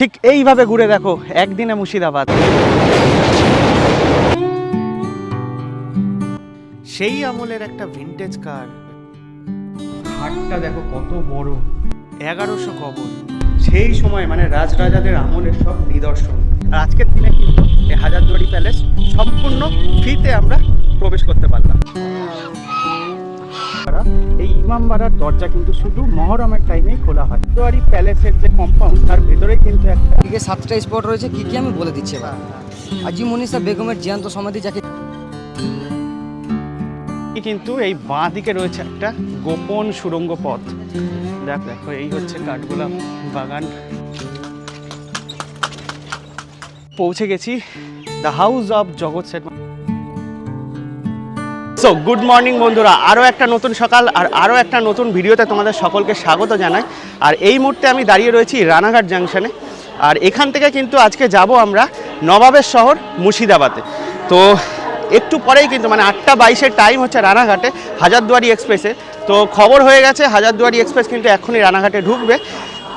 ঠিক এইভাবে ঘুরে দেখো একদিনে মুর্শিদাবাদ। সেই আমলের একটা ভিনটেজ কার হাটটা দেখো কত বড়। এগারোশো কবর। সেই সময় মানে রাজরাজাদের আমলের সব নিদর্শন। আর আজকের দিনে কিন্তু এই হাজারদুয়ারি প্যালেস সম্পূর্ণ ফ্রিতে আমরা প্রবেশ করতে পারলাম। তারা এই ইমামবাড়ার দরজা কিন্তু শুধু মহরমের টাইমেই খোলা হয়। হাজারদুয়ারি প্যালেসের যে কম্পাউন্ড তার ভেতরে কিন্তু একটা সাতটা স্পট রয়েছে? কি কি আমি বলে দিচ্ছি এবার? আজি মনীষা বেগমের জিয়ান্ত সমাধি যাকে কিন্তু এই বাঁ দিকে রয়েছে একটা গোপন সুড়ঙ্গ পথ। দেখ দেখো এই হচ্ছে কাঠগোলাপ বাগান। পৌঁছে গেছি the house of Jagat set so good morning বন্ধুরা। আরও একটা নতুন সকাল আর আরও একটা নতুন ভিডিওতে তোমাদের সকলকে স্বাগত জানাই। আর এই মুহূর্তে আমি দাঁড়িয়ে রয়েছি রানাঘাট জাংশনে আর এখান থেকে কিন্তু আজকে যাব আমরা নবাবের শহর মুর্শিদাবাদে। তো, একটু পরেই কিন্তু মানে আটটা বাইশের টাইম হচ্ছে রানাঘাটে, হাজারদুয়ারি এক্সপ্রেসে তো, খবর হয়ে গেছে, হাজারদুয়ারি এক্সপ্রেস কিন্তু এখনই রানাঘাটে ঢুকবে।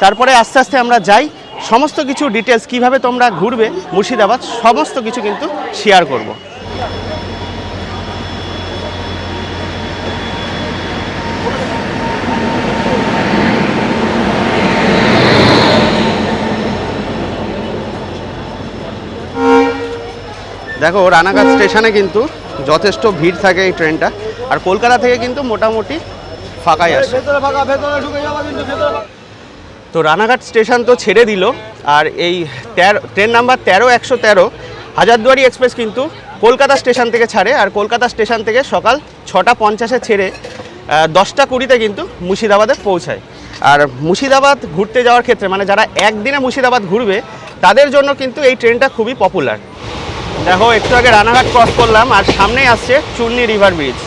তারপরে আস্তে আস্তে আমরা যাই। সমস্ত কিছু ডিটেলস কীভাবে তোমরা ঘুরবে মুর্শিদাবাদ, সমস্ত কিছু কিন্তু শেয়ার করব। দেখো রানাঘাট স্টেশনে কিন্তু যথেষ্ট ভিড় থাকে এই ট্রেনটা। আর কলকাতা থেকে কিন্তু মোটামুটি ফাঁকাই আসে। তো রানাঘাট স্টেশন তো ছেড়ে দিল আর এই তেরো ট্রেন নাম্বার তেরো একশো তেরো হাজারদুয়ারি এক্সপ্রেস কিন্তু কলকাতা স্টেশন থেকে ছাড়ে আর কলকাতা স্টেশন থেকে সকাল ছটা পঞ্চাশে ছেড়ে দশটা কুড়িতে কিন্তু মুর্শিদাবাদে পৌঁছায়। আর মুর্শিদাবাদ ঘুরতে যাওয়ার ক্ষেত্রে মানে যারা একদিনে মুর্শিদাবাদ ঘুরবে তাদের জন্য কিন্তু এই ট্রেনটা খুবই পপুলার দেখো, একটু আগে রানাঘাট ক্রস করলাম আর সামনেই আসছে চুন্নি রিভার ব্রিজ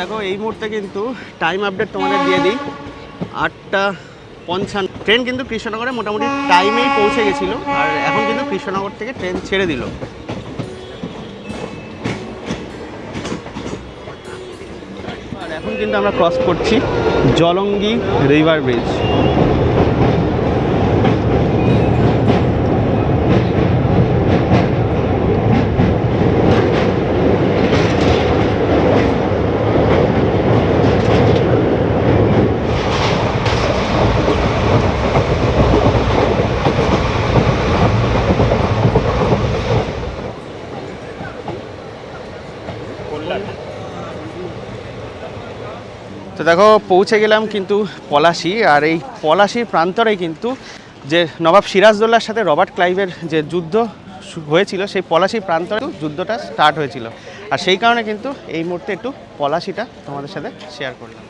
দেখো, এই মুহূর্তে কিন্তু টাইম আপডেট তোমাদের দিয়ে দিই। আটটা পঞ্চান্ন। ট্রেন কিন্তু কৃষ্ণনগরে মোটামুটি টাইমেই পৌঁছে গেছিল, আর এখন কিন্তু কৃষ্ণনগর থেকে ট্রেন ছেড়ে দিল। আর এখন কিন্তু আমরা ক্রস করছি জলঙ্গি রিভার ব্রিজ দেখো, পৌঁছে গেলাম কিন্তু পলাশি আর এই পলাশির প্রান্তরে কিন্তু যে নবাব সিরাজদৌল্লার সাথে রবার্ট ক্লাইভের যে যুদ্ধ হয়েছিল, সেই পলাশি প্রান্তরে যুদ্ধটা স্টার্ট হয়েছিল। আর সেই কারণে কিন্তু এই মুহূর্তে একটু পলাশিটা তোমাদের সাথে শেয়ার করলাম।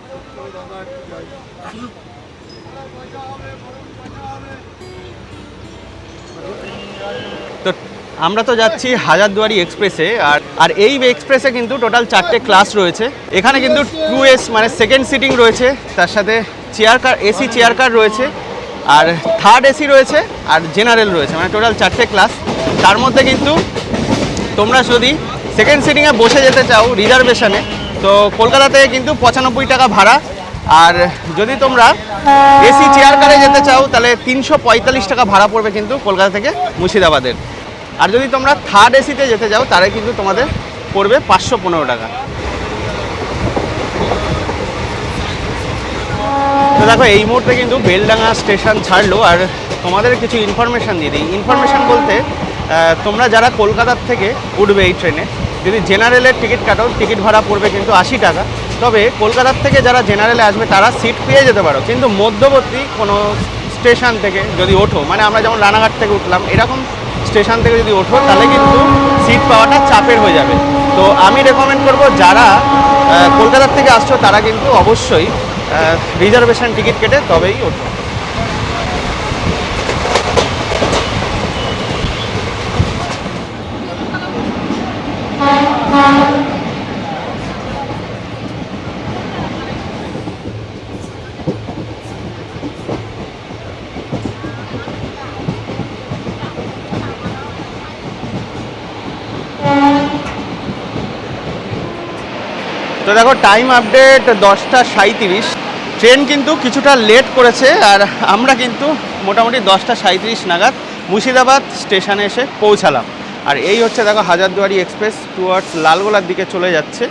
তো আমরা তো যাচ্ছি হাজারদুয়ারি এক্সপ্রেসে, আর আর এই এক্সপ্রেসে কিন্তু টোটাল চারটে ক্লাস রয়েছে। এখানে কিন্তু টু এস মানে সেকেন্ড সিটিং রয়েছে, তার সাথে chair car AC chair car রয়েছে, আর থার্ড এসি রয়েছে, আর জেনারেল রয়েছে মানে টোটাল চারটে ক্লাস তার মধ্যে কিন্তু তোমরা যদি সেকেন্ড সিটিংয়ে বসে যেতে চাও রিজার্ভেশনে তো কলকাতা থেকে কিন্তু পঁচানব্বই টাকা ভাড়া, আর যদি তোমরা এসি চেয়ার কারে যেতে চাও, তাহলে তিনশো পঁয়তাল্লিশ টাকা ভাড়া পড়বে কিন্তু কলকাতা থেকে মুর্শিদাবাদের। আর যদি তোমরা থার্ড এসিতে যেতে যাও তাহলে কিন্তু তোমাদের পড়বে পাঁচশো পনেরো টাকা। তো দেখো, এই মুহূর্তে কিন্তু বেলডাঙ্গা স্টেশন ছাড়লো, আর তোমাদের কিছু ইনফরমেশান দিয়ে দিই। ইনফরমেশান বলতে তোমরা যারা কলকাতার থেকে উঠবে এই ট্রেনে যদি জেনারেলের টিকিট কাটো টিকিট ভাড়া পড়বে কিন্তু আশি টাকা। তবে কলকাতার থেকে যারা জেনারেলে আসবে, তারা সিট পেয়ে যেতে পারো। কিন্তু মধ্যবর্তী কোনো স্টেশন থেকে যদি ওঠো মানে আমরা যেমন রানাঘাট থেকে উঠলাম, এরকম স্টেশন থেকে যদি ওঠো, তাহলে কিন্তু সিট পাওয়াটা চাপের হয়ে যাবে। তো আমি রেকমেন্ড করব যারা কলকাতার থেকে আসছো, তারা কিন্তু অবশ্যই রিজার্ভেশন টিকিট কেটে তবেই ওঠো। তো দেখো টাইম আপডেট দশটা সাঁইত্রিশ। ট্রেন কিন্তু কিছুটা লেট করেছে আর আমরা কিন্তু মোটামুটি দশটা সাঁইত্রিশ নাগাদ মুর্শিদাবাদ স্টেশনে এসে পৌঁছালাম। আর এই হচ্ছে দেখো, হাজারদুয়ারি এক্সপ্রেস টুয়ার্ডস লালগোলার দিকে চলে যাচ্ছে।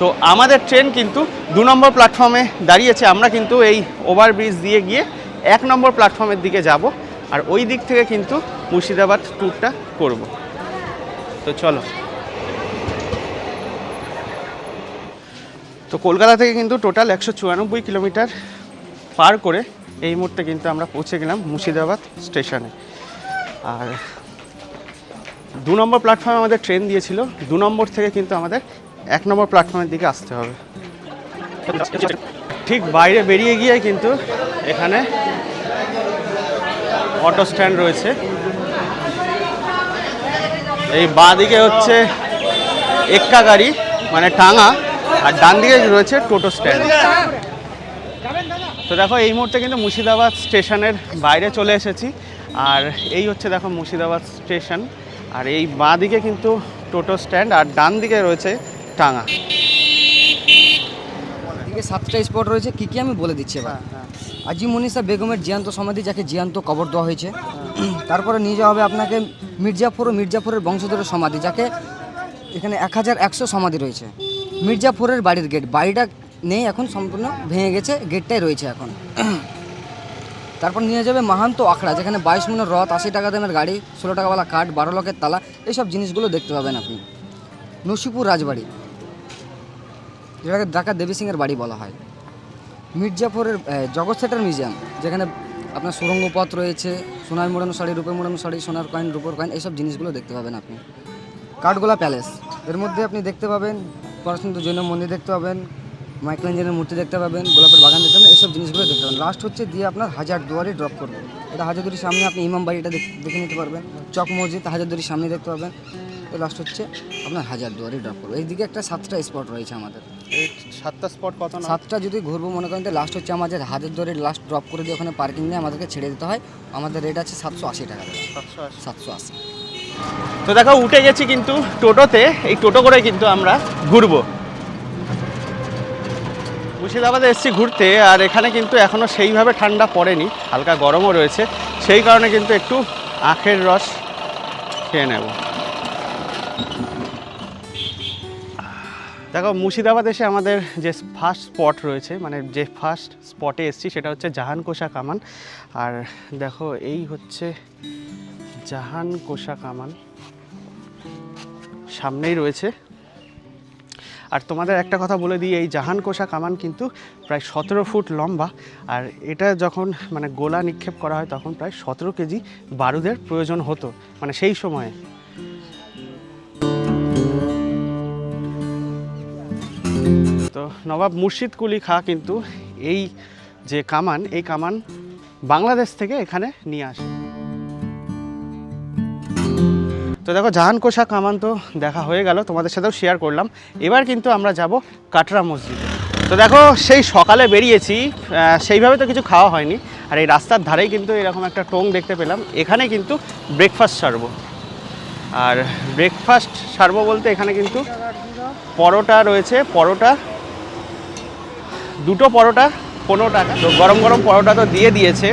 তো আমাদের ট্রেন কিন্তু দু নম্বর প্ল্যাটফর্মে দাঁড়িয়েছে। আমরা কিন্তু এই ওভারব্রিজ দিয়ে গিয়ে এক নম্বর প্ল্যাটফর্মের দিকে যাব আর ওই দিক থেকে কিন্তু মুর্শিদাবাদ ট্যুরটা করব। তো চলো। তো কলকাতা থেকে কিন্তু টোটাল একশো চুরানব্বই কিলোমিটার পার করে এই মুহূর্তে কিন্তু আমরা পৌঁছে গেলাম মুর্শিদাবাদ স্টেশনে। আর দু নম্বর প্ল্যাটফর্মে আমাদের ট্রেন দিয়েছিল। দু নম্বর থেকে কিন্তু আমাদের এক নম্বর প্ল্যাটফর্মের দিকে আসতে হবে। ঠিক বাইরে বেরিয়ে গিয়ে কিন্তু এখানে অটো স্ট্যান্ড রয়েছে। এই বাঁদিকে হচ্ছে এক্কা গাড়ি মানে টাঙা আর ডান দিকে রয়েছে টোটো স্ট্যান্ড। তো দেখো এই মুহূর্তে কিন্তু মুর্শিদাবাদ স্টেশনের বাইরে চলে এসেছি। আর এই হচ্ছে দেখো মুর্শিদাবাদ স্টেশন। আর এই বাঁ দিকে কিন্তু টোটো স্ট্যান্ড আর ডান দিকে রয়েছে টাঙা এদিকে সাতটা স্পট রয়েছে। কি কি আমি বলে দিচ্ছি এবার? আজি মনীষা বেগমের জিয়ান্ত সমাধি যাকে জিয়ান্ত কবর দেওয়া হয়েছে। তারপরে নিয়ে যাওয়া হবে আপনাকে মির্জাফর ও মির্জাফরের বংশধরের সমাধি যাকে এখানে এক হাজার একশো সমাধি রয়েছে। মির্জাফরের বাড়ির গেট বাড়িটা নেই, এখন সম্পূর্ণ ভেঙে গেছে গেটটাই রয়েছে এখন। তারপর নিয়ে যাবে মাহান্ত আখড়া, যেখানে বাইশ মনের রথ, আশি টাকা দামের গাড়ি, ষোলো টাকাওয়ালা কাঠ বারো লক্ষের তালা, এইসব জিনিসগুলো দেখতে পাবেন আপনি। নসিপুর রাজবাড়ি, যেটাকে ডাকা দেবী সিংয়ের বাড়ি বলা হয়। মির্জাপুরের জগৎ সেটার মিউজিয়াম, যেখানে আপনার সুরঙ্গ পথ রয়েছে, সোনার মোড়ানো শাড়ি রূপে মোড়ানো শাড়ি, সোনার কয়েন রূপোর কয়েন এইসব জিনিসগুলো দেখতে পাবেন আপনি। কাঠগোলা প্যালেস এর মধ্যে আপনি দেখতে পাবেন পরশুন্ত জৈন মন্দির দেখতে পাবেন মাইকেলেঞ্জেনের মূর্তি দেখতে পাবেন গোলাপের বাগান দেখতে পাবেন এইসব জিনিসগুলো দেখতে পাবেন। লাস্ট হচ্ছে দিয়ে আপনার হাজার দুয়ারে ড্রপ করবে। এটা হাজারদুয়ারির সামনে আপনি ইমাম বাড়িটা দেখ- দেখে নিতে পারবেন। চক মসজিদ হাজারদুয়ারির সামনে দেখতে পাবেন। তো লাস্ট হচ্ছে আপনার হাজার দুয়ারে ড্রপ করবে। এইদিকে একটা সাতটা স্পট রয়েছে আমাদের। সাতটা স্পট কত সাতটা যদি ঘুরবো মনে করেন তো লাস্ট হচ্ছে আমাদের হাজার ধরে লাস্ট ড্রপ করে দিয়ে ওখানে পার্কিং নিয়ে আমাদেরকে ছেড়ে দিতে হয়। আমাদের রেট আছে সাতশো আশি টাকা। সাতশো আশি। সাতশো আশি। তো দেখো, উঠে গেছি কিন্তু টোটোতে। এই টোটো করে কিন্তু আমরা ঘুরবো। মুর্শিদাবাদে এসেছি ঘুরতে, আর এখানে কিন্তু এখনও সেইভাবে ঠান্ডা পড়েনি, হালকা গরমও রয়েছে। সেই কারণে কিন্তু একটু আখের রস খেয়ে নেব। দেখো, মুর্শিদাবাদ এসে আমাদের যে ফার্স্ট স্পট রয়েছে মানে যে ফার্স্ট স্পটে এসেছি, সেটা হচ্ছে জাহান কোষা কামান। আর দেখো, এই হচ্ছে জাহান কোষা কামান সামনেই রয়েছে। আর তোমাদের একটা কথা বলে দিই, এই জাহান কোষা কামান কিন্তু প্রায় সতেরো ফুট লম্বা। আর এটা যখন মানে গোলা নিক্ষেপ করা হয়, তখন প্রায় সতেরো কেজি বারুদের প্রয়োজন হতো মানে সেই সময়ে। তো নবাব মুর্শিদ কুলি খা কিন্তু এই যে কামান, এই কামান বাংলাদেশ থেকে এখানে নিয়ে আসে। তো দেখো, জাহান কোষা কামান তো দেখা হয়ে গেল, তোমাদের সাথেও শেয়ার করলাম। এবার কিন্তু আমরা যাব কাটরা মসজিদে। তো দেখো, সেই সকালে বেরিয়েছি সেইভাবে তো কিছু খাওয়া হয়নি। আর এই রাস্তার ধারেই কিন্তু এরকম একটা টোং দেখতে পেলাম। এখানে কিন্তু ব্রেকফাস্ট সারবো। আর ব্রেকফাস্ট সারবো বলতে এখানে কিন্তু পরোটা রয়েছে। পরোটা, দুটো পরোটা, পনেরো টাকা। তো গরম গরম পরোটা তো দিয়ে দিয়েছে।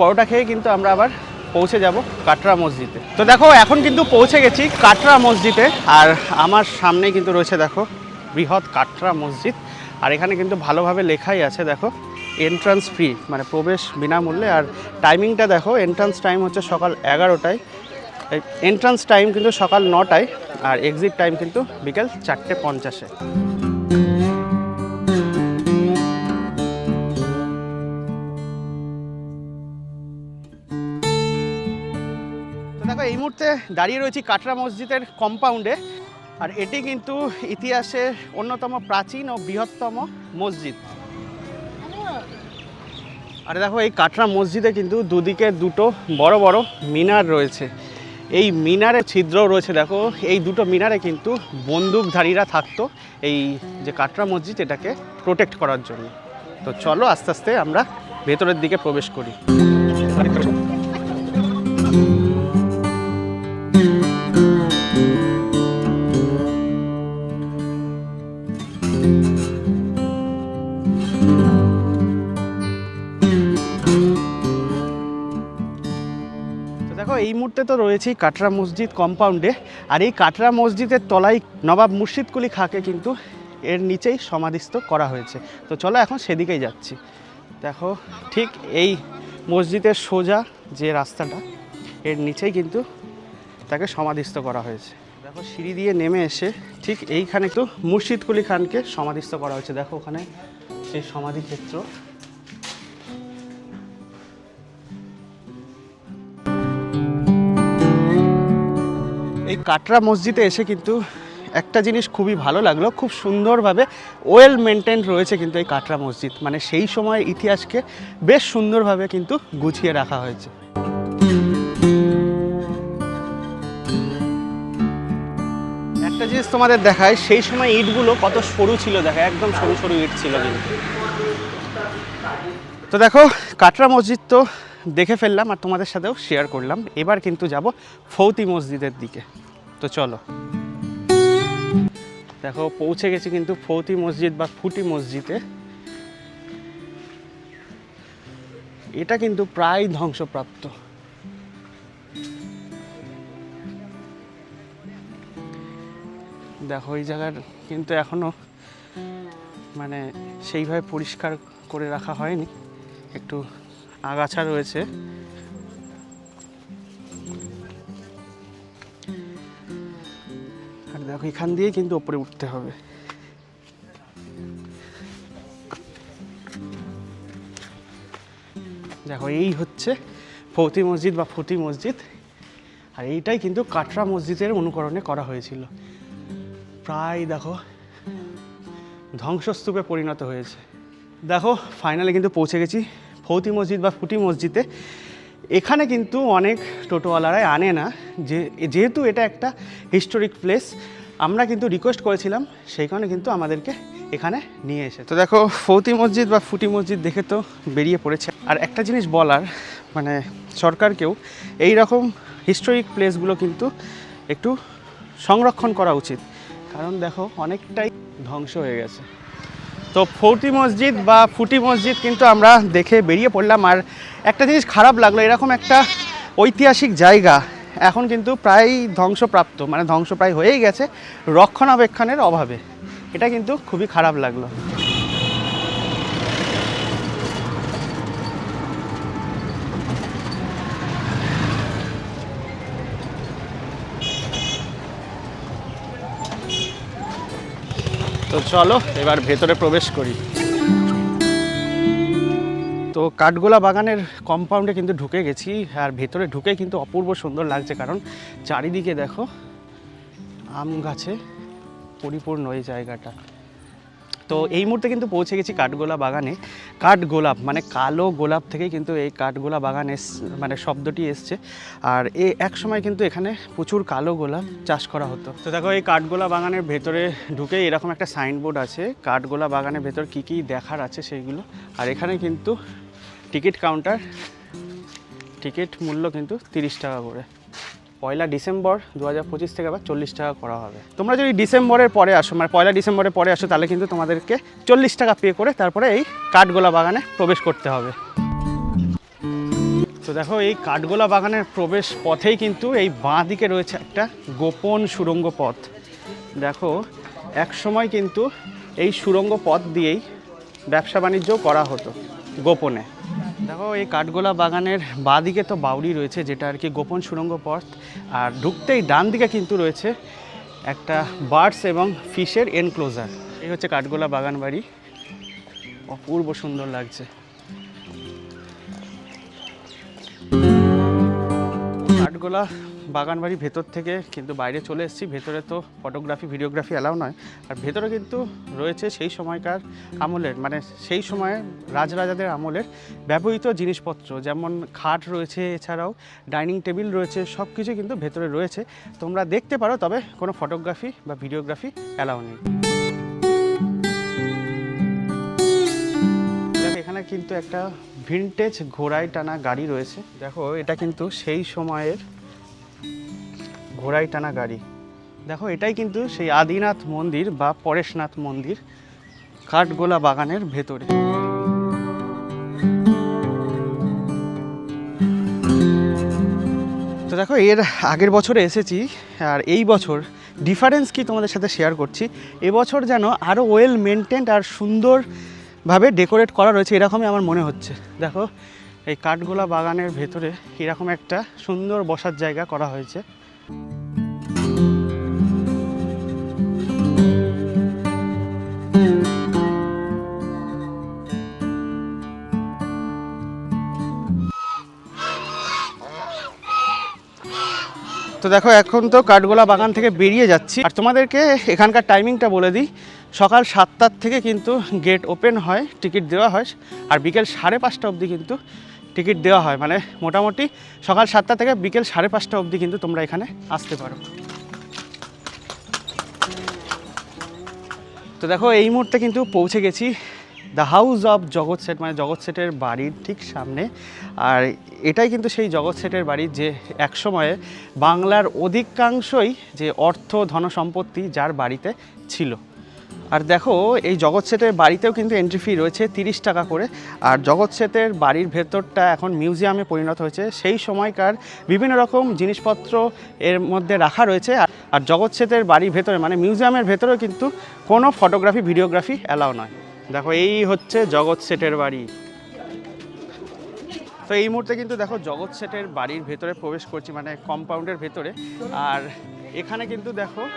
পরোটা খেয়ে কিন্তু আমরা আবার পৌঁছে যাব কাটরা মসজিদে। তো দেখো, এখন কিন্তু পৌঁছে গেছি কাটরা মসজিদে। আর আমার সামনে কিন্তু রয়েছে, দেখো, বৃহৎ কাটরা মসজিদ। আর এখানে কিন্তু ভালোভাবে লেখাই আছে, দেখো এন্ট্রান্স ফ্রি মানে প্রবেশ বিনামূল্যে। আর টাইমিংটা দেখো এন্ট্রান্স টাইম হচ্ছে সকাল এগারোটায়। এন্ট্রান্স টাইম কিন্তু সকাল নটায়, আর এক্সিট টাইম কিন্তু বিকেল চারটে পঞ্চাশে। মুহূর্তে দাঁড়িয়ে রয়েছি কাটরা মসজিদের কম্পাউন্ডে আর এটি কিন্তু ইতিহাসের অন্যতম প্রাচীন ও বৃহত্তম মসজিদ। আর দেখো, এই কাটরা মসজিদে কিন্তু দুদিকে দুটো বড় বড় মিনার রয়েছে। এই মিনারে ছিদ্র রয়েছে, দেখো। এই দুটো মিনারে কিন্তু বন্দুকধারীরা থাকতো এই যে কাটরা মসজিদ, এটাকে প্রোটেক্ট করার জন্য। তো চলো, আস্তে আস্তে আমরা ভেতরের দিকে প্রবেশ করি। এই মুহূর্তে তো রয়েছেই কাটরা মসজিদ কম্পাউন্ডে। আর এই কাটরা মসজিদের তলায় নবাব মুর্শিদ কুলি খাকে কিন্তু এর নিচেই সমাধিস্থ করা হয়েছে। তো চলো এখন সেদিকেই যাচ্ছি। দেখো, ঠিক এই মসজিদের সোজা যে রাস্তাটা, এর নিচেই কিন্তু তাকে সমাধিস্থ করা হয়েছে। দেখো, সিঁড়ি দিয়ে নেমে এসে ঠিক এইখানে তো মুর্শিদ কুলি খানকে সমাধিস্থ করা হয়েছে। দেখো ওখানে সেই সমাধি এই কাটরা মসজিদে এসে কিন্তু একটা জিনিস খুবই ভালো লাগল, খুব সুন্দরভাবে ওয়েল মেনটেন রয়েছে কিন্তু এই কাটরা মসজিদ। মানে সেই সময় ইতিহাসকে বেশ সুন্দরভাবে কিন্তু গুছিয়ে রাখা হয়েছে। একটা জিনিস তোমাদের দেখায় সেই সময় ইটগুলো কত সরু ছিল দেখা, একদম সরু সরু ইট ছিল কিন্তু। তো দেখো, কাটরা মসজিদ তো দেখে ফেললাম আর তোমাদের সাথেও শেয়ার করলাম। এবার কিন্তু যাব ফৌতি মসজিদের দিকে। তো চলো। দেখো, পৌঁছে গেছি কিন্তু ফৌতি মসজিদ বা ফুটি মসজিদে। এটা কিন্তু প্রায় ধ্বংসপ্রাপ্ত। দেখো, এই জায়গার কিন্তু এখনও মানে সেইভাবে পরিষ্কার করে রাখা হয়নি। একটু আগাছা রয়েছে। দেখো, এখান দিয়ে কিন্তু ওপরে উঠতে হবে। দেখো, এই হচ্ছে ফৌতি মসজিদ বা ফুটি মসজিদ, আর এইটাই কিন্তু কাটরা মসজিদের অনুকরণে করা হয়েছিল। প্রায় দেখো, ধ্বংসস্তূপে পরিণত হয়েছে। দেখো ফাইনালে কিন্তু পৌঁছে গেছি। ফৌতি মসজিদ বা ফুটি মসজিদে এখানে কিন্তু অনেক টোটোওয়ালারাই আনে না। যে, যেহেতু এটা একটা হিস্টোরিক প্লেস আমরা কিন্তু রিকোয়েস্ট করেছিলাম, সেই কারণে কিন্তু আমাদেরকে এখানে নিয়ে এসে। তো দেখো, ফৌতি মসজিদ বা ফুটি মসজিদ দেখে তো বেরিয়ে পড়েছে। আর একটা জিনিস বলার মানে সরকারকেও, এই রকম হিস্টোরিক প্লেসগুলো কিন্তু একটু সংরক্ষণ করা উচিত। কারণ দেখো, অনেকটাই ধ্বংস হয়ে গেছে। তো ফৌটি মসজিদ বা ফুটি মসজিদ কিন্তু আমরা দেখে বেরিয়ে পড়লাম। আর একটা জিনিস খারাপ লাগল, এরকম একটা ঐতিহাসিক জায়গা এখন কিন্তু প্রায় ধ্বংসপ্রাপ্ত মানে ধ্বংসপ্রায় হয়েই গেছে রক্ষণাবেক্ষণের অভাবে। এটা কিন্তু খুবই খারাপ লাগল। তো চলো, এবার ভেতরে প্রবেশ করি। তো কাঠগোলা বাগানের কম্পাউন্ডে কিন্তু ঢুকে গেছি, আর ভেতরে ঢুকে কিন্তু অপূর্ব সুন্দর লাগছে, কারণ চারিদিকে দেখো, আম গাছে পরিপূর্ণ এই জায়গাটা। তো এই মুহূর্তে কিন্তু পৌঁছে গেছি কাঠগোলা বাগানে। কাঠগোলাপ মানে কালো গোলাপ থেকেই কিন্তু এই কাঠগোলা বাগান এস মানে শব্দটি এসছে। আর এ, এক সময় কিন্তু এখানে প্রচুর কালো গোলাপ চাষ করা হতো। তো দেখো এই কাঠগোলা বাগানের ভেতরে ঢুকে এরকম একটা সাইনবোর্ড আছে। কাঠগোলা বাগানের ভেতর কী কী দেখার আছে সেইগুলো। আর এখানে কিন্তু টিকিট কাউন্টার, টিকিট মূল্য কিন্তু তিরিশ টাকা করে। পয়লা ডিসেম্বর দু হাজার পঁচিশ থেকে আবার চল্লিশ টাকা করা হবে। তোমরা যদি ডিসেম্বরের পরে আসো মানে পয়লা ডিসেম্বরের পরে আসো, তাহলে কিন্তু তোমাদেরকে চল্লিশ টাকা পে করে তারপরে এই কাঠগোলা বাগানে প্রবেশ করতে হবে। তো দেখো, এই কাঠগোলা বাগানের প্রবেশ পথেই কিন্তু এই বাঁ দিকে রয়েছে একটা গোপন সুরঙ্গ পথ। দেখো, এক সময় কিন্তু এই সুড়ঙ্গ পথ দিয়েই ব্যবসা বাণিজ্যও করা হতো গোপনে। দেখো, এই কাঠগোলা বাগানের বাঁ দিকে তো বাউরি রয়েছে, যেটা আর কি গোপন সুড়ঙ্গ পথ। আর ঢুকতেই ডান দিকে কিন্তু রয়েছে একটা বার্ডস এবং ফিশের এনক্লোজার। এই হচ্ছে কাঠগোলা বাগান বাড়ি। অপূর্ব সুন্দর লাগছে। কাঠগোলা বাগান বাড়ি ভেতর থেকে কিন্তু বাইরে চলে এসেছি। ভেতরে তো ফটোগ্রাফি ভিডিওগ্রাফি অ্যালাউ নয়। আর ভেতরে কিন্তু রয়েছে সেই সময়কার আমলের মানে সেই সময়ে রাজরাজাদের আমলের ব্যবহৃত জিনিসপত্র। যেমন খাট রয়েছে এছাড়াও, ডাইনিং টেবিল রয়েছে সব কিছু কিন্তু ভেতরে রয়েছে। তোমরা দেখতে পারো, তবে কোনো ফটোগ্রাফি বা ভিডিওগ্রাফি অ্যালাউ নেই। এখানে কিন্তু একটা ভিনটেজ ঘোড়ায় টানা গাড়ি রয়েছে। দেখো, এটা কিন্তু সেই সময়ের ঘোড়ায় টানা গাড়ি। দেখো, এটাই কিন্তু সেই আদিনাথ মন্দির বা পরেশনাথ মন্দির কাঠগোলা বাগানের ভেতরে। তো দেখো, এর আগের বছরে এসেছি আর এই বছর ডিফারেন্স কি তোমাদের সাথে শেয়ার করছি। এবছর যেন আরও ওয়েল মেনটেন্ড আর সুন্দরভাবে ডেকোরেট করা রয়েছে, এরকমই আমার মনে হচ্ছে। দেখো, এই কাঠগোলা বাগানের ভেতরে এরকম একটা সুন্দর বসার জায়গা করা হয়েছে। তো দেখো, এখন তো কাঠগোলা বাগান থেকে বেরিয়ে যাচ্ছি। আর তোমাদেরকে এখানকার টাইমিংটা বলে দিই। সকাল সাতটার থেকে কিন্তু গেট ওপেন হয় টিকিট দেওয়া হয়, আর বিকেল সাড়ে পাঁচটা অবধি কিন্তু টিকিট দেওয়া হয়। মানে মোটামুটি সকাল সাতটা থেকে বিকেল সাড়ে পাঁচটা অবধি কিন্তু তোমরা এখানে আসতে পারো। তো দেখো, এই মুহূর্তে কিন্তু পৌঁছে গেছি the house of Jagat set মানে জগৎ সেটের বাড়ির ঠিক সামনে। আর এটাই কিন্তু সেই জগৎ সেটের বাড়ি যে একসময়ে বাংলার অধিকাংশই যে অর্থ, ধনসম্পত্তি যার বাড়িতে ছিল। আর দেখো, এই জগৎ সেটের বাড়িতেও কিন্তু এন্ট্রি ফি রয়েছে তিরিশ টাকা করে। আর জগৎ সেটের বাড়ির ভেতরটা এখন মিউজিয়ামে পরিণত হয়েছে। সেই সময়কার বিভিন্ন রকম জিনিসপত্র এর মধ্যে রাখা রয়েছে। আর- জগৎ সেটের বাড়ির ভেতরে মানে মিউজিয়ামের ভেতরেও কিন্তু কোনো ফটোগ্রাফি ভিডিওগ্রাফি অ্যালাউ নয়। দেখো, এই হচ্ছে জগৎ সেটের বাড়ি। তো এই মুহূর্তে কিন্তু দেখো, জগৎ সেটের বাড়ির ভেতরে প্রবেশ করছি মানে কম্পাউন্ডের ভেতরে। আর এখানে কিন্তু দেখো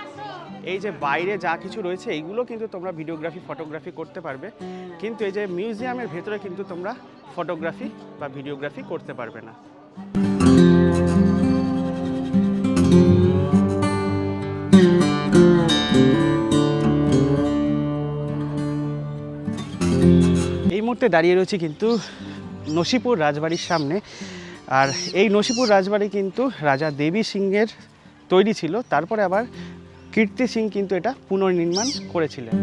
এই যে বাইরে যা কিছু রয়েছে, এইগুলো কিন্তু তোমরা ভিডিওগ্রাফি, ফটোগ্রাফি করতে পারবে। কিন্তু এই যে মিউজিয়ামের ভেতরে কিন্তু তোমরা ফটোগ্রাফি বা ভিডিওগ্রাফি করতে পারবে না। এই মুহূর্তে দাঁড়িয়ে রয়েছে কিন্তু নসিপুর রাজবাড়ির সামনে। আর এই নসিপুর রাজবাড়ি কিন্তু রাজা দেবী সিংয়ের তৈরি ছিল। তারপরে আবার কীর্তি সিং কিন্তু এটা পুনর্নির্মাণ করেছিলেন।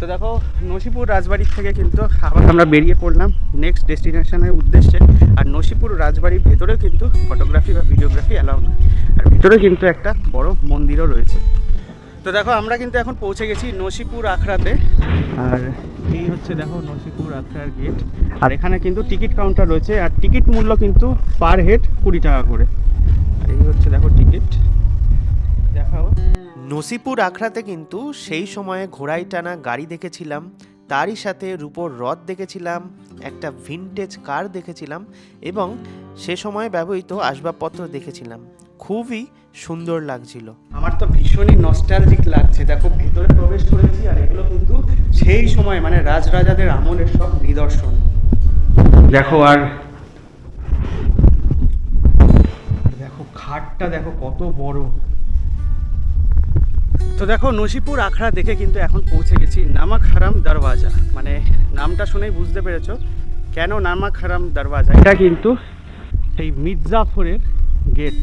তো দেখো, নসিপুর রাজবাড়ির থেকে কিন্তু আবার আমরা বেরিয়ে পড়লাম নেক্সট ডেস্টিনেশনের উদ্দেশ্যে। আর নসিপুর রাজবাড়ির ভেতরেও কিন্তু ফটোগ্রাফি বা ভিডিওগ্রাফি অ্যালাউ নয়। আর ভেতরে কিন্তু একটা বড় মন্দিরও রয়েছে। তো দেখো, আমরা কিন্তু এখন পৌঁছে গেছি নসিপুর আখড়াতে। আর এই হচ্ছে দেখো নসিপুর আখড়ার গেট আর এখানে কিন্তু টিকিট কাউন্টার রয়েছে। আর টিকিট মূল্য কিন্তু পার হেড কুড়ি টাকা করে। আর এই হচ্ছে দেখো টিকিট দেখাও। নসিপুর আখড়াতে কিন্তু সেই সময়ে ঘোড়ায় টানা গাড়ি দেখেছিলাম তারই সাথে রূপোর রথ দেখেছিলাম একটা ভিনটেজ কার দেখেছিলাম এবং সে সময় ব্যবহৃত আসবাবপত্র দেখেছিলাম। খুবই সুন্দর লাগছিল। আমার তো ভীষণই নস্টালজিক লাগছে। দেখো ভিতরে প্রবেশ করেছি আর এগুলো কিন্তু সেই সময় মানে রাজরাজাদের আমলের সব নিদর্শন। দেখো আর দেখো খাটটা দেখো কত বড়। তো দেখো, নসিপুর, আখড়া দেখে কিন্তু এখন পৌঁছে গেছি নামাক হারাম দরওয়াজা। মানে নামটা শুনেই বুঝতে পেরেছ। কেন নামাক হারাম দরওয়াজা? এটা কিন্তু সেই মির্জাফরের গেট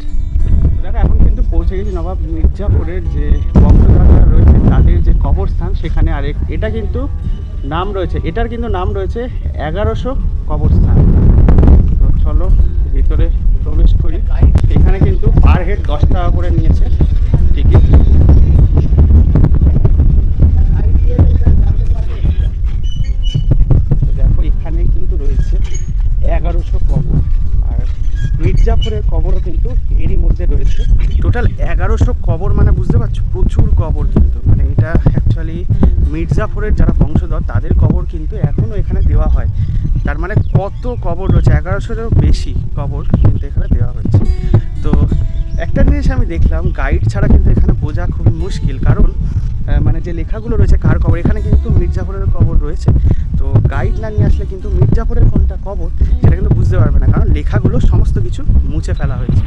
দেখো, এখন কিন্তু পৌঁছে গেছি নবাব মির্জাফরের যে বংশধাররা রয়েছে, তাদের যে কবরস্থান সেখানে আর এটা কিন্তু নাম রয়েছে। এটার কিন্তু নাম রয়েছে এগারোশো কবরস্থান। তো চলো, ভিতরে প্রবেশ করি। এখানে কিন্তু পার হেড দশ টাকা করে নিয়েছে। টিকিট এগারোশো কবর আর মির্জাপুরের কবরও কিন্তু এরই মধ্যে রয়েছে। টোটাল এগারোশো কবর মানে বুঝতে পারছ? প্রচুর কবর কিন্তু। মানে এটা অ্যাকচুয়ালি মির্জাপুরের যারা বংশধর, তাদের কবর কিন্তু এখনও এখানে দেওয়া হয়। তার মানে কত কবর রয়েছে? এগারোশোরও বেশি কবর কিন্তু এখানে দেওয়া হয়েছে। তো একটা জিনিস আমি দেখলাম গাইড ছাড়া কিন্তু এখানে বোঝা খুবই মুশকিল। কারণ মানে যে লেখাগুলো রয়েছে, কার কবর এখানে কিন্তু মির্জাপুরের কবর রয়েছে। তো গাইড না নিয়ে আসলে কিন্তু মির্জাপুরের কোনটা কবর সেটা কিন্তু বুঝতে পারবে না, কারণ লেখাগুলো সমস্ত কিছু মুছে ফেলা হয়েছে।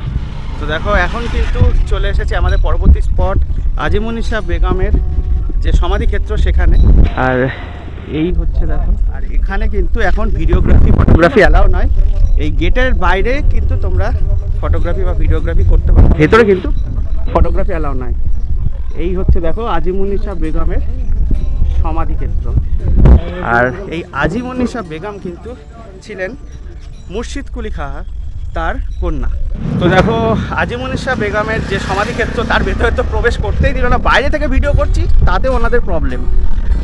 তো দেখো, এখন কিন্তু চলে এসেছে আমাদের পরবর্তী স্পট আজিমুনিশা বেগমের যে সমাধিক্ষেত্র সেখানে। আর এই হচ্ছে দেখো, আর এখানে কিন্তু এখন ভিডিওগ্রাফি ফটোগ্রাফি অ্যালাউ নয়। এই গেটের বাইরে কিন্তু তোমরা ফটোগ্রাফি বা ভিডিওগ্রাফি করতে পারো। ভেতরে কিন্তু ফটোগ্রাফি অ্যালাউ নয়। এই হচ্ছে দেখো আজিমুনিশা বেগমের সমাধিক্ষেত্র। আর এই আজিমুনিশা বেগম কিন্তু ছিলেন মুর্শিদ কুলি খাহা তার কন্যা। তো দেখো আজিমুনিশা বেগমের যে সমাধিক্ষেত্র, তার ভেতরে তো প্রবেশ করতেই দিল না। বাইরে থেকে ভিডিও করছি তাতে ওনাদের প্রবলেম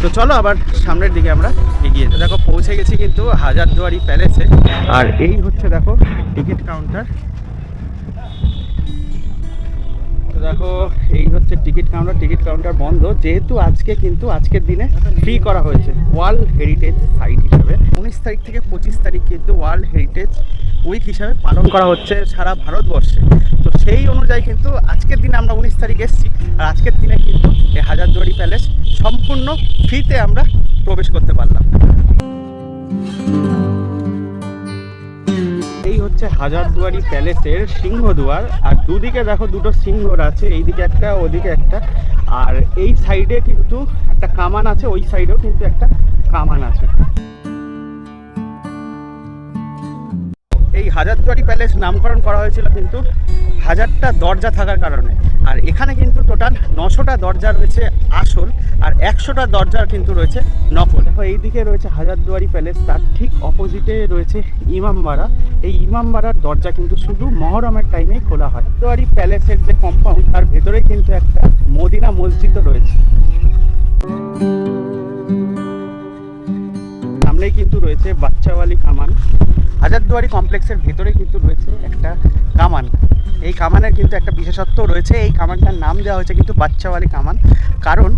তো চলো আবার সামনের দিকে আমরা এগিয়ে। দেখো, পৌঁছে গেছি কিন্তু হাজারদুয়ারি প্যালেসে আর এই হচ্ছে দেখো টিকিট কাউন্টার দেখো, এই হচ্ছে টিকিট কাউন্টার টিকিট কাউন্টার বন্ধ। যেহেতু আজকে কিন্তু আজকের দিনে ফ্রি করা হয়েছে ওয়ার্ল্ড হেরিটেজ সাইট হিসাবে। উনিশ তারিখ থেকে পঁচিশ তারিখ কিন্তু ওয়ার্ল্ড হেরিটেজ উইক হিসাবে পালন করা হচ্ছে সারা ভারতবর্ষে। তো সেই অনুযায়ী কিন্তু আজকের দিনে আমরা উনিশ তারিখ এসেছি। আর আজকের দিনে কিন্তু এই হাজারদুয়ারি প্যালেস সম্পূর্ণ ফ্রিতে আমরা প্রবেশ করতে পারলাম। হচ্ছে হাজারদুয়ারি প্যালেসের সিংহদুয়ার। আর দুদিকে দেখো দুটো সিংহর আছে, এইদিকে একটা, ওদিকে একটা। আর এই সাইডে কিন্তু একটা কামান আছে, ওই সাইডেও কিন্তু একটা কামান আছে। এই হাজারদুয়ারি প্যালেস নামকরণ করা হয়েছিল কিন্তু হাজারটা দরজা থাকার কারণে। আর এখানে কিন্তু টোটাল নশোটা দরজা রয়েছে আসল আর একশোটা দরজা কিন্তু রয়েছে নকল। দেখো এইদিকে রয়েছে হাজারদুয়ারি প্যালেস, তার ঠিক অপোজিটে রয়েছে ইমামবাড়া। এই ইমামবাড়ার দরজা কিন্তু শুধু মহরমের টাইমেই খোলা হয়। হাজারদুয়ারি প্যালেসের যে কম্পাউন্ড তার ভেতরে কিন্তু একটা মদিনা মসজিদও রয়েছে। সামনেই কিন্তু রয়েছে বাচ্চাওয়ালি কামান। হাজারদুয়ারি কমপ্লেক্সের ভেতরে কিন্তু রয়েছে একটা কামান। এই কামানের কিন্তু একটা বিশেষত্ব রয়েছে, এই কামানটার নাম দেওয়া হয়েছে কিন্তু বাচ্চাওয়ালি কামান। কারণ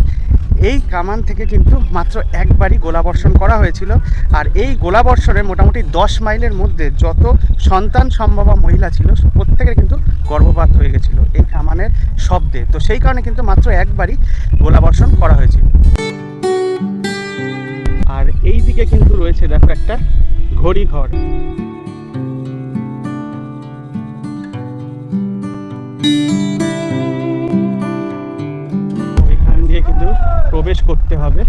এই কামান থেকে কিন্তু মাত্র একবারই গোলাবর্ষণ করা হয়েছিল। আর এই গোলাবর্ষণে মোটামুটি দশ মাইলের মধ্যে যত সন্তান সম্ভবা মহিলা ছিল, প্রত্যেকের কিন্তু গর্ভপাত হয়ে গেছিল এই কামানের শব্দে। তো সেই কারণে কিন্তু মাত্র একবারই গোলাবর্ষণ করা হয়েছিল। এই দিকে কিন্তু রয়েছে দেখো একটা ঘড়ি ঘর এখান দিয়ে কিন্তু প্রবেশ করতে হবে।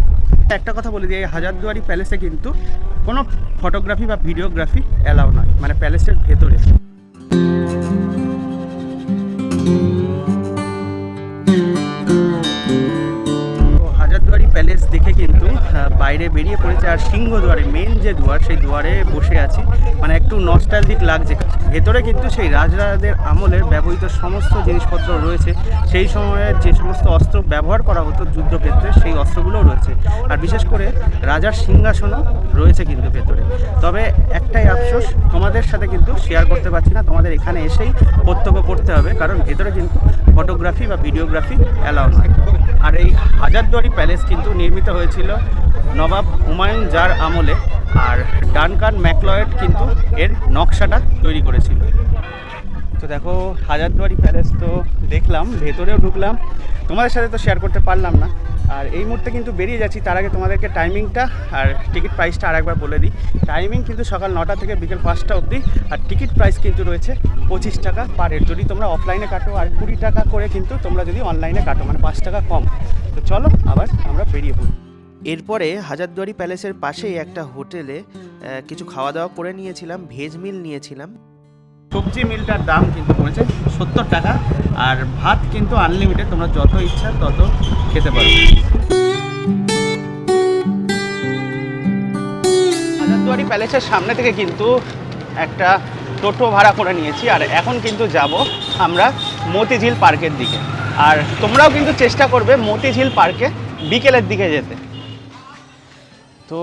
একটা কথা বলে দিই হাজারদুয়ারি প্যালেসে কিন্তু কোনো ফটোগ্রাফি বা ভিডিওগ্রাফি অ্যালাউ নয় মানে প্যালেসের ভেতরে। দেখে কিন্তু বাইরে বেরিয়ে পড়েছে। আর সিংহ দুয়ারে মেন যে দুয়ার, সেই দুয়ারে বসে আছি। মানে একটু নস্টালজিক লাগছে। ভেতরে কিন্তু সেই রাজরাজাদের আমলের ব্যবহৃত সমস্ত জিনিসপত্র রয়েছে। সেই সময়ের যে সমস্ত অস্ত্র ব্যবহার করা হতো যুদ্ধক্ষেত্রে, সেই অস্ত্রগুলোও রয়েছে। আর বিশেষ করে রাজার সিংহাসনও রয়েছে কিন্তু ভেতরে। তবে একটাই আফসোস, তোমাদের সাথে কিন্তু শেয়ার করতে পারছি না। তোমাদের এখানে এসেই প্রত্যক্ষ করতে হবে। কারণ ভেতরে কিন্তু ফটোগ্রাফি বা ভিডিওগ্রাফি অ্যালাউ নয়। আর এই হাজারদুয়ারি প্যালেস কিন্তু নির্মিত হয়েছিল নবাব হুমায়ুন জার আমলে, আর ডানকান ম্যাকলয়েড কিন্তু এর নকশাটা তৈরি করেছিল। তো দেখো, হাজারদুয়ারি প্যালেস তো দেখলাম, ভেতরেও ঢুকলাম। তোমাদের সাথে তো শেয়ার করতে পারলাম না। আর এই মুহূর্তে কিন্তু বেরিয়ে যাচ্ছি, তার আগে তোমাদেরকে টাইমিংটা আর টিকিট প্রাইসটা আরেকবার বলে দিই। টাইমিং কিন্তু সকাল নটা থেকে বিকেল পাঁচটা অবধি, আর টিকিট প্রাইস কিন্তু রয়েছে পঁচিশ টাকা পার হেড যদি তোমরা অফলাইনে কাটো, আর কুড়ি টাকা করে কিন্তু তোমরা যদি অনলাইনে কাটো মানে পাঁচ টাকা কম। তো চলো, আবার আমরা বেরিয়ে পড়ি। এরপরে হাজারদুয়ারি প্যালেসের পাশেই একটা হোটেলে কিছু খাওয়া দাওয়া করে নিয়েছিলাম ভেজ মিল নিয়েছিলাম। সবজি মিলটার দাম কিন্তু পড়েছে সত্তর টাকা, আর ভাত কিন্তু আনলিমিটেড তোমরা যত ইচ্ছা তত খেতে পারো। হাজারদুয়ারি প্যালেসের সামনে থেকে কিন্তু একটা টোটো ভাড়া করে নিয়েছি, আর এখন কিন্তু যাব আমরা মতিঝিল পার্কের দিকে। আর তোমরাও কিন্তু চেষ্টা করবে মতিঝিল পার্কে বিকেলের দিকে যেতে। তো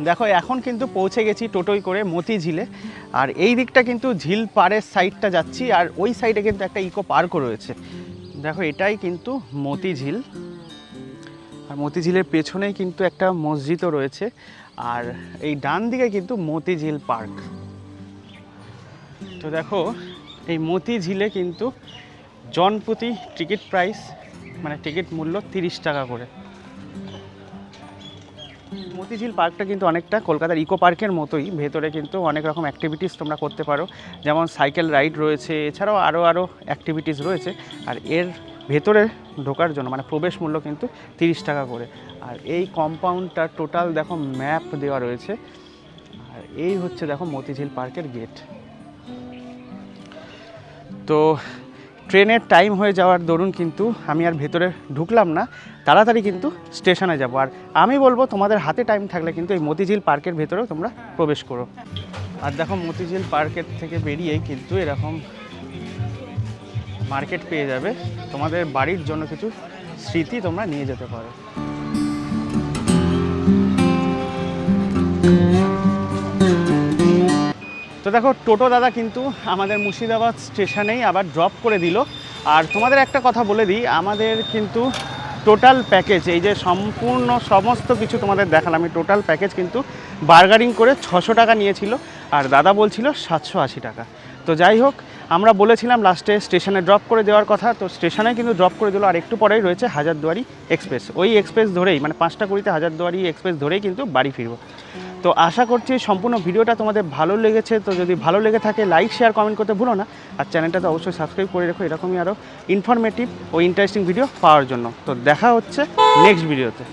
দেখো, এখন কিন্তু পৌঁছে গেছি টোটোই করে মতিঝিলে। আর এই দিকটা কিন্তু ঝিল পাড়ের সাইডটা যাচ্ছি, আর ওই সাইডে কিন্তু একটা ইকো পার্কও রয়েছে। দেখো, এটাই কিন্তু মতিঝিল। আর মতিঝিলের পেছনেই কিন্তু একটা মসজিদও রয়েছে, আর এই ডান দিকে কিন্তু মতিঝিল পার্ক। তো দেখো, এই মতিঝিলে কিন্তু জনপ্রতি টিকিট প্রাইস মানে টিকিট মূল্য তিরিশ টাকা করে। মতিঝিল পার্কটা কিন্তু অনেকটা কলকাতার ইকো পার্কের মতোই। ভেতরে কিন্তু অনেক রকম অ্যাক্টিভিটিস তোমরা করতে পারো। যেমন সাইকেল রাইড রয়েছে, এছাড়াও আরও আরও অ্যাক্টিভিটিস রয়েছে। আর এর ভেতরে ঢোকার জন্য মানে প্রবেশ মূল্য কিন্তু তিরিশ টাকা করে। আর এই কম্পাউন্ডটা টোটাল দেখো ম্যাপ দেওয়া রয়েছে। আর এই হচ্ছে দেখো মতিঝিল পার্কের গেট তো ট্রেনের টাইম হয়ে যাওয়ার দরুন কিন্তু আমি আর ভেতরে ঢুকলাম না। তাড়াতাড়ি কিন্তু স্টেশনে যাব। আর আমি বলব, তোমাদের হাতে টাইম থাকলে কিন্তু এই মতিঝিল পার্কের ভেতরেও তোমরা প্রবেশ করো। আর দেখো, মতিঝিল পার্কের থেকে বেরিয়েই কিন্তু এরকম মার্কেট পেয়ে যাবে। তোমাদের বাড়ির জন্য কিছু স্মৃতি তোমরা নিয়ে যেতে পারো। তো দেখো, টোটো দাদা কিন্তু আমাদের মুর্শিদাবাদ স্টেশনেই আবার ড্রপ করে দিল। আর তোমাদের একটা কথা বলে দিই, আমাদের কিন্তু টোটাল প্যাকেজ এই যে সম্পূর্ণ সমস্ত কিছু তোমাদের দেখালাম আমি টোটাল প্যাকেজ কিন্তু বার্গারিং করে ছশো টাকা নিয়েছিল, আর দাদা বলছিল সাতশো আশি টাকা। তো যাই হোক, আমরা বলেছিলাম লাস্টে স্টেশনে ড্রপ করে দেওয়ার কথা, তো স্টেশনে কিন্তু ড্রপ করে দিল, আর একটু পরেই রয়েছে হাজারদুয়ারি এক্সপ্রেস। ওই এক্সপ্রেস ধরেই মানে পাঁচটা কুড়িতে হাজারদুয়ারি এক্সপ্রেস ধরেই কিন্তু বাড়ি ফিরবো। তো আশা করছি সম্পূর্ণ ভিডিওটা তোমাদের ভালো লেগেছে। তো যদি ভালো লেগে থাকে লাইক শেয়ার কমেন্ট করতে ভুলো না। আর চ্যানেলটা তো অবশ্যই সাবস্ক্রাইব করে রেখো। এরকমই আরও ইনফরমেটিভ ও ইন্টারেস্টিং ভিডিও পাওয়ার জন্য। তো দেখা হচ্ছে নেক্সট ভিডিওতে